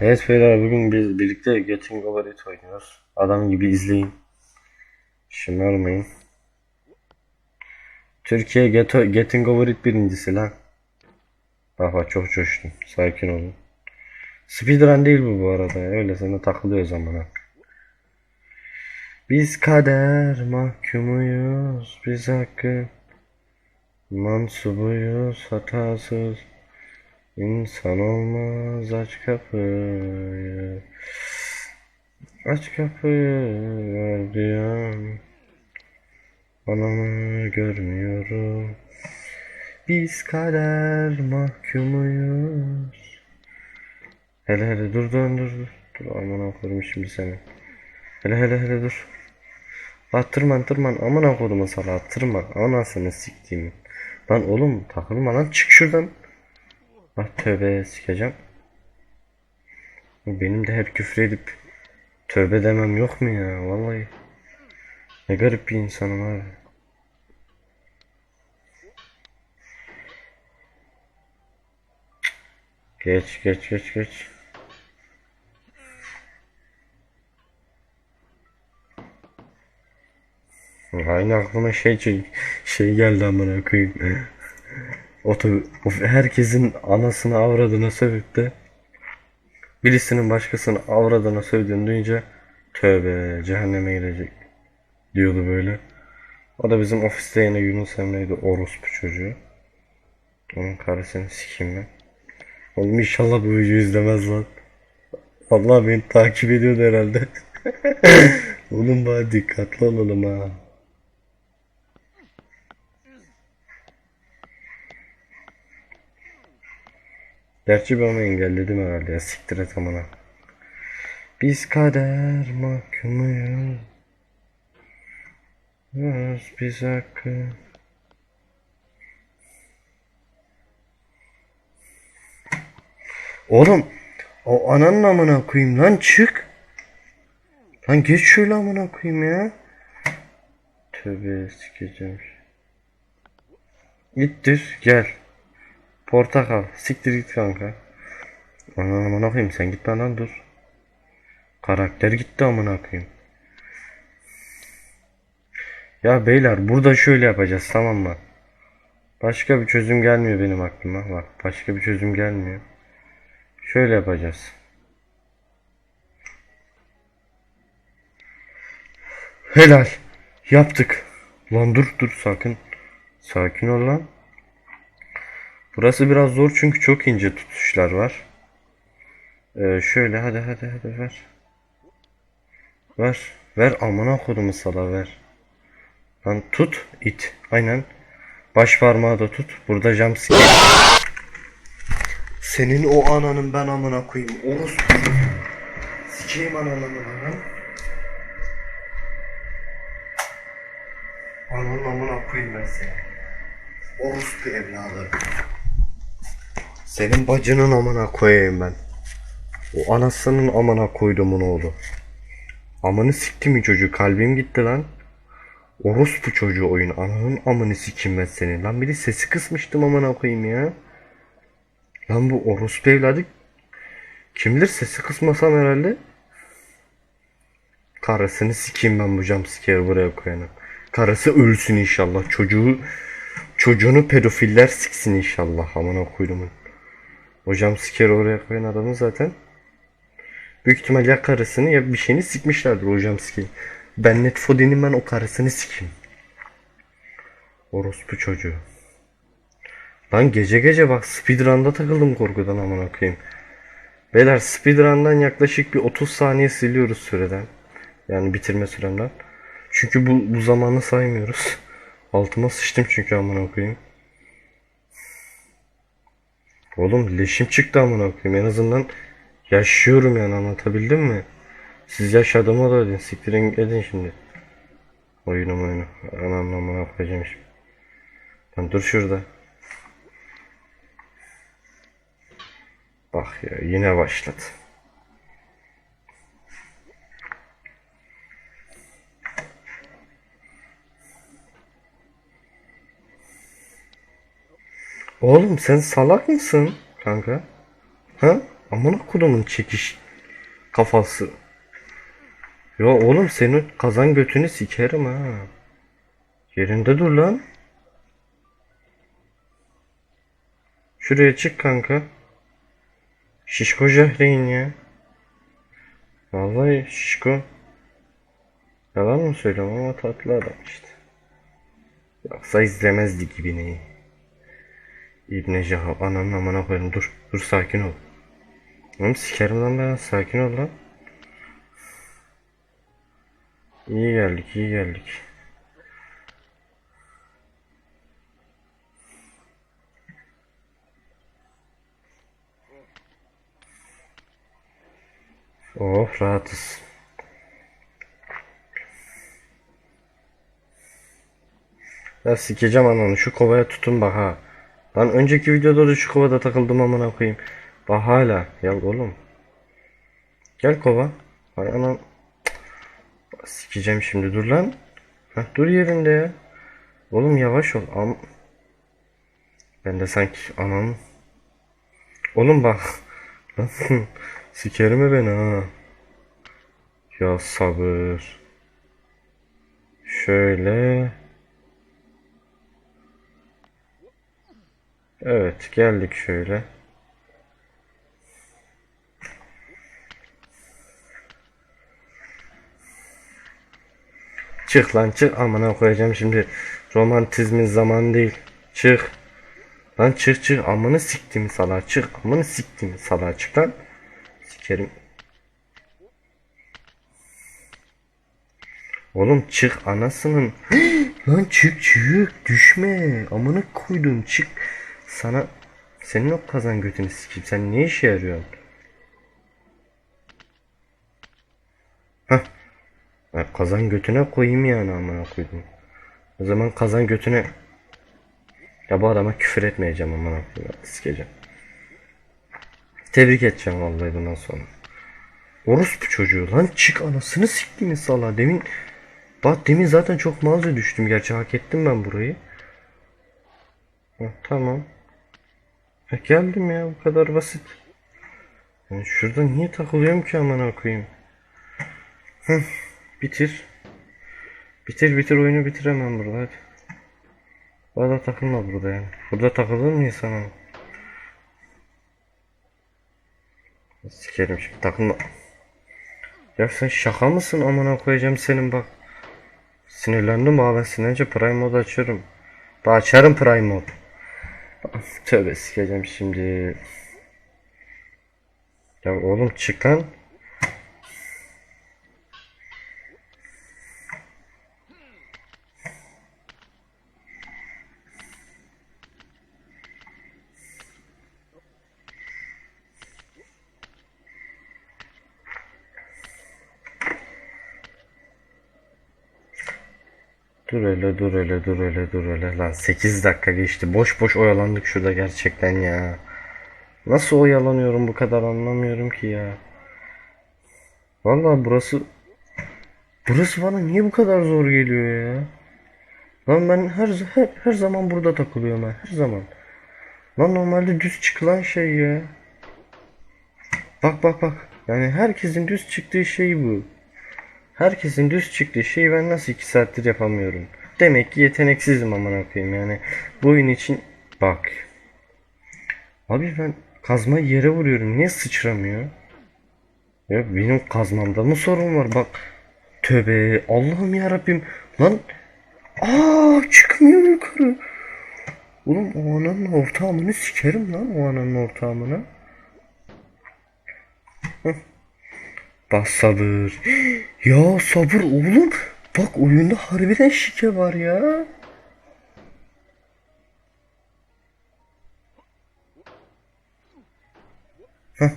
Evet beyler bugün biz birlikte Getting Over It oynuyoruz. Adam gibi izleyin. Şımarmayın. Türkiye Get Getting Over It birincisi lan. Bak bak çok coştum. Sakin olun. Speedrun değil bu bu arada. ya, Öylesine takılıyor zamana. Biz kader mahkumuyuz. Biz hakkı mansubuyuz. Hatasız. İnsan olmaz aç kapıyı. Aç kapıyı gardiyan Anamı görmüyorum. Biz kader mahkumuyuz. Hele hele dur dur dur dur. Dur aman koydum şimdi seni. Hele hele hele dur. Attırman tırman aman akıllımı sana attırma. Anasını siktiğimi Lan oğlum takılma lan. Çık şuradan Ah tövbe sikeceğim. Benim de hep küfür edip tövbe demem yok mu ya vallahi. Ne garip bir insanım abi. Geç geç geç geç. Aynı aklıma şey şey, şey geldi amına koyayım. Of, herkesin anasını avradına sövüp de birisinin başkasını avradına sövdüğünü duyunca tövbe cehenneme girecek diyordu böyle. O da bizim ofiste yine Yunus Emre'ydi orospu çocuğu. Onun karısını sikeyim ben. Oğlum inşallah bu videoyu izlemez lan. Vallahi beni takip ediyordu herhalde. Oğlum bana dikkatli olalım ha. Gerçi ben onu engelledim herhalde ya siktir et amına. Biz kader mahkumuyuz. Öz biz hakkı. Oğlum o ananın amına koyayım lan çık. Lan geç şöyle amına koyayım ya. Tövbe sikeceğim. Gittir gel. Portakal. Siktir git kanka. Aman amına koyayım sen git lan dur. Karakter gitti amına koyayım. Ya beyler burada şöyle yapacağız tamam mı? Başka bir çözüm gelmiyor benim aklıma. Bak başka bir çözüm gelmiyor. Şöyle yapacağız. Helal. Yaptık. Lan dur dur sakın. Sakin ol lan. Burası biraz zor çünkü çok ince tutuşlar var. Ee, şöyle hadi hadi hadi ver. Ver. Ver amına kodumu sala ver. Lan tut it. Aynen. Baş parmağı da tut. Burada jumpscare. Senin o ananın ben amına koyayım. Orospu. Sikeyim ananı amına. Ananın amına koyayım ben seni. Orospu evladı. Senin bacının amına koyayım ben. O anasının amına koydumun oğlu. Amanı sikti mi çocuğu kalbim gitti lan. Orospu çocuğu oyun. Ananın amını sikim ben senin. Lan bir de sesi kısmıştım amına koyayım ya. Lan bu orospu evladı. Kim bilir sesi kısmasam herhalde. Karısını sikeyim ben bu jumpscare buraya koyanım. Karısı ölsün inşallah. Çocuğu çocuğunu pedofiller siksin inşallah. Amına koydumun. O jumpscare oraya koyan adamın zaten büyük ihtimal ya karısını ya bir şeyini sikmişlerdir o jumpscare. Ben net Foden'in ben o karısını sikeyim. Orospu çocuğu. Lan gece gece bak speedrun'da takıldım korkudan amına koyayım. Beyler speedrun'dan yaklaşık bir 30 saniye siliyoruz süreden. Yani bitirme süremden. Çünkü bu, bu zamanı saymıyoruz. Altıma sıçtım çünkü amına koyayım. Oğlum leşim çıktı amına koyayım. En azından yaşıyorum yani anlatabildim mi? Siz yaşadığımı da edin. Siktirin edin şimdi. Oyunu oyunu. Anam amına koyacağım şimdi. Lan dur şurada. Bak ya yine başladı. Oğlum sen salak mısın kanka? Ha? Amına kodumun çekiş kafası. Ya oğlum senin kazan götünü sikerim ha. Yerinde dur lan. Şuraya çık kanka. Şişko Jahreyn ya. Vallahi şişko. Yalan mı söylüyorum ama tatlı adam işte. Yoksa izlemezdi gibini. İbne Caha ananın amına koyayım dur. Dur sakin ol. Oğlum sikerim lan ben sakin ol lan. İyi geldik iyi geldik. Oh rahatız. Ya sikeceğim ananı şu kovaya tutun bak ha. Lan önceki videoda da şu kovada takıldım amına koyayım. Bak hala. Ya oğlum. Gel kova. Hay. Cık. Sikeceğim şimdi dur lan. Heh, dur yerinde ya. Oğlum yavaş ol. Am ben de sanki anam. Oğlum bak. Lan Sikerim beni ha. Ya sabır. Şöyle. Evet geldik şöyle. Çık lan çık amına koyacağım şimdi. Romantizmin zamanı değil. Çık. Lan çık çık amını siktim sala çık amını siktim sala çık lan. Sikerim. Oğlum çık anasının. lan çık çık düşme. Amına koydum çık. Sana senin o kazan götünü sikeyim. Sen ne işe yarıyorsun? Hah. Ha, kazan götüne koyayım yani amına koydum. O zaman kazan götüne ya bu adama küfür etmeyeceğim amına koyayım. Sikeceğim. Tebrik edeceğim vallahi bundan sonra. Orospu çocuğu lan çık anasını siktiğini sala demin Bak demin zaten çok malca düştüm gerçi hak ettim ben burayı. Heh, tamam. Heh, geldim ya bu kadar basit. Yani şurada niye takılıyorum ki amına koyayım. Heh, bitir. Bitir bitir oyunu bitir hemen burada hadi. Burada takılma burada yani. Burada takılır mı insana? Sikerim şimdi takılma. Ya sen şaka mısın amına koyacağım senin bak. Sinirlendim abi ben sinirlenince Prime mode açıyorum. Ben açarım Prime mode. Tövbe sikeceğim şimdi. Ya oğlum çık lan. Dur hele dur hele dur hele dur hele. Lan 8 dakika geçti. Boş boş oyalandık şurada gerçekten ya. Nasıl oyalanıyorum bu kadar anlamıyorum ki ya. Vallahi burası Burası bana niye bu kadar zor geliyor ya? Lan ben her, her, her zaman burada takılıyorum ben her zaman. Lan normalde düz çıkılan şey ya. Bak bak bak. Yani herkesin düz çıktığı şey bu Herkesin düz çıktığı şeyi ben nasıl 2 saattir yapamıyorum. Demek ki yeteneksizim amına koyayım yani. Bu oyun için bak. Abi ben kazmayı yere vuruyorum. Niye sıçramıyor? Ya benim kazmamda mı sorun var bak. Tövbe Allah'ım ya Rabbim. Lan aa çıkmıyor yukarı. Oğlum o ananın ortağımını sikerim lan o ananın ortağımını. Heh. Bak sabır. Ya sabır oğlum. Bak oyunda harbiden şike var ya. Heh.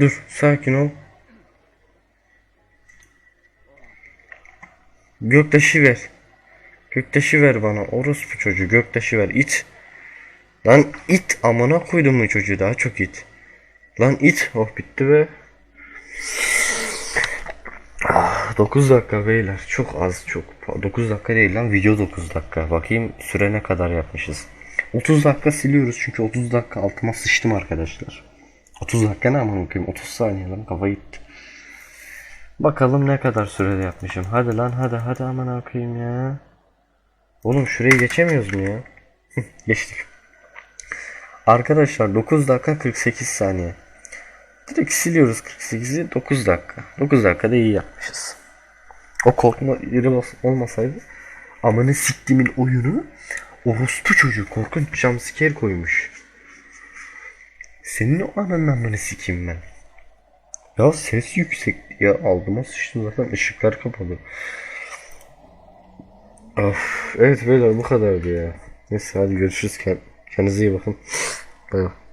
Dur sakin ol. Göktaşı ver. Göktaşı ver bana. Orospu çocuğu göktaşı ver. İt. Lan it amına koydum mu çocuğu daha çok it. Lan it. Oh bitti be. 9 dakika beyler çok az çok 9 dakika değil lan video 9 dakika bakayım süre ne kadar yapmışız 30 dakika siliyoruz çünkü 30 dakika altıma sıçtım arkadaşlar 30 dakika ne aman okuyayım 30 saniye lan kafa gitti. Bakalım ne kadar sürede yapmışım. Hadi lan hadi hadi aman okuyayım ya. Oğlum şurayı geçemiyoruz mu ya? Geçtik. Arkadaşlar 9 dakika 48 saniye. Direkt siliyoruz 48'i 9 dakika. 9 dakikada iyi yapmışız. O korkma yeri olmasaydı amını siktimin oyunu orospu çocuğu korkunç jumpscare koymuş. Senin o ananın amını sikeyim ben. Ya ses yüksek ya aldıma sıçtım zaten ışıklar kapalı. Of, evet beyler bu kadardı ya. Neyse hadi görüşürüz. Kendinize iyi bakın. Bay bay.